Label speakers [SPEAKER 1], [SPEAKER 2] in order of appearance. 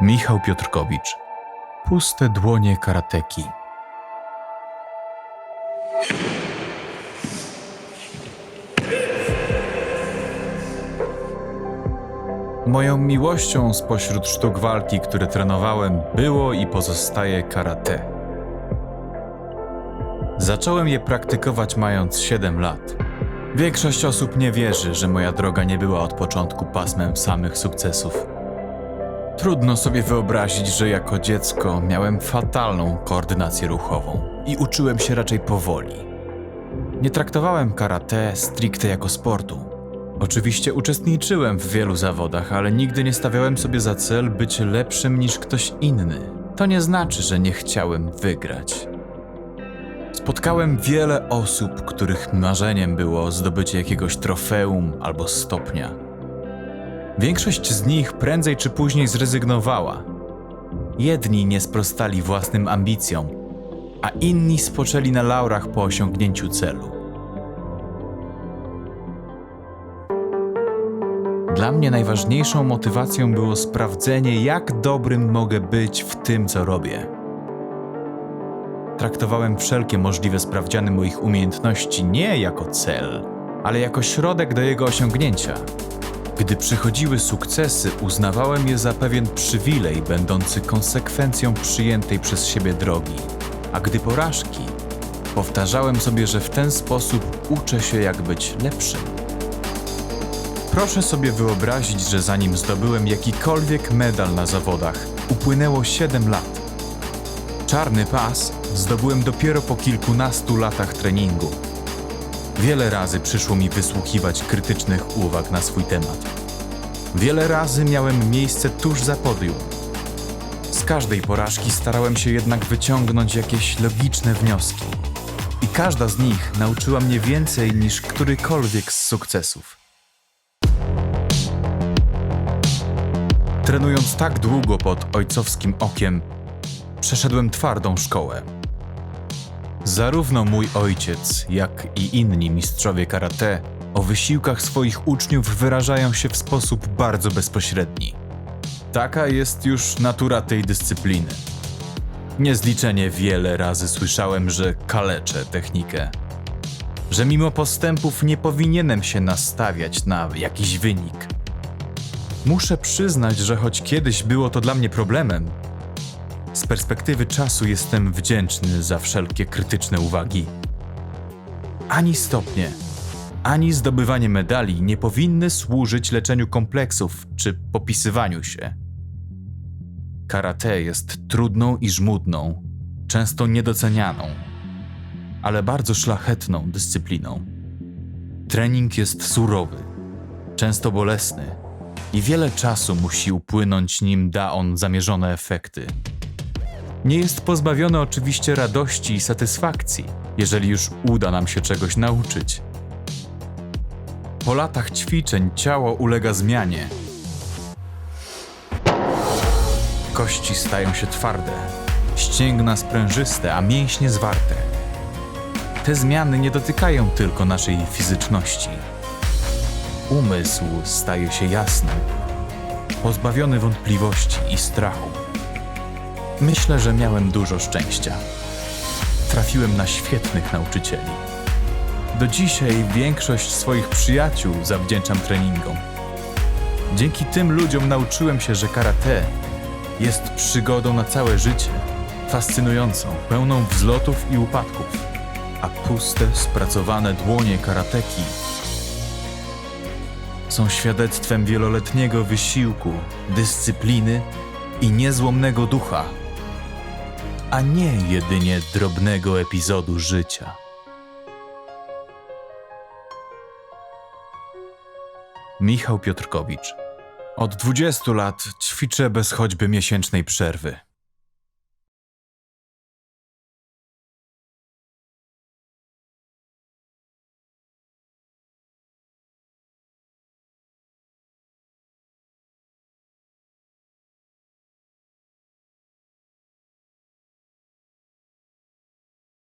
[SPEAKER 1] Michał Piotrkowicz. Puste dłonie karateki. Moją miłością spośród sztuk walki, które trenowałem, było i pozostaje karate. Zacząłem je praktykować mając 7 lat. Większość osób nie wierzy, że moja droga nie była od początku pasmem samych sukcesów. Trudno sobie wyobrazić, że jako dziecko miałem fatalną koordynację ruchową i uczyłem się raczej powoli. Nie traktowałem karate stricte jako sportu. Oczywiście uczestniczyłem w wielu zawodach, ale nigdy nie stawiałem sobie za cel być lepszym niż ktoś inny. To nie znaczy, że nie chciałem wygrać. Spotkałem wiele osób, których marzeniem było zdobycie jakiegoś trofeum albo stopnia. Większość z nich prędzej czy później zrezygnowała. Jedni nie sprostali własnym ambicjom, a inni spoczęli na laurach po osiągnięciu celu. Dla mnie najważniejszą motywacją było sprawdzenie, jak dobrym mogę być w tym, co robię. Traktowałem wszelkie możliwe sprawdziany moich umiejętności nie jako cel, ale jako środek do jego osiągnięcia. Gdy przychodziły sukcesy, uznawałem je za pewien przywilej, będący konsekwencją przyjętej przez siebie drogi. A gdy porażki, powtarzałem sobie, że w ten sposób uczę się, jak być lepszym. Proszę sobie wyobrazić, że zanim zdobyłem jakikolwiek medal na zawodach, upłynęło 7 lat. Czarny pas zdobyłem dopiero po kilkunastu latach treningu. Wiele razy przyszło mi wysłuchiwać krytycznych uwag na swój temat. Wiele razy miałem miejsce tuż za podium. Z każdej porażki starałem się jednak wyciągnąć jakieś logiczne wnioski. I każda z nich nauczyła mnie więcej niż którykolwiek z sukcesów. Trenując tak długo pod ojcowskim okiem, przeszedłem twardą szkołę. Zarówno mój ojciec, jak i inni mistrzowie karate o wysiłkach swoich uczniów wyrażają się w sposób bardzo bezpośredni. Taka jest już natura tej dyscypliny. Niezliczenie wiele razy słyszałem, że kaleczę technikę. Że mimo postępów nie powinienem się nastawiać na jakiś wynik. Muszę przyznać, że choć kiedyś było to dla mnie problemem, z perspektywy czasu jestem wdzięczny za wszelkie krytyczne uwagi. Ani stopnie, ani zdobywanie medali nie powinny służyć leczeniu kompleksów czy popisywaniu się. Karate jest trudną i żmudną, często niedocenianą, ale bardzo szlachetną dyscypliną. Trening jest surowy, często bolesny i wiele czasu musi upłynąć, nim da on zamierzone efekty. Nie jest pozbawiony oczywiście radości i satysfakcji, jeżeli już uda nam się czegoś nauczyć. Po latach ćwiczeń ciało ulega zmianie. Kości stają się twarde, ścięgna sprężyste, a mięśnie zwarte. Te zmiany nie dotykają tylko naszej fizyczności. Umysł staje się jasny, pozbawiony wątpliwości i strachu. Myślę, że miałem dużo szczęścia. Trafiłem na świetnych nauczycieli. Do dzisiaj większość swoich przyjaciół zawdzięczam treningom. Dzięki tym ludziom nauczyłem się, że karate jest przygodą na całe życie, fascynującą, pełną wzlotów i upadków, a puste, spracowane dłonie karateki są świadectwem wieloletniego wysiłku, dyscypliny i niezłomnego ducha, a nie jedynie drobnego epizodu życia. Michał Piotrkowicz. Od 20 lat ćwiczę bez choćby miesięcznej przerwy.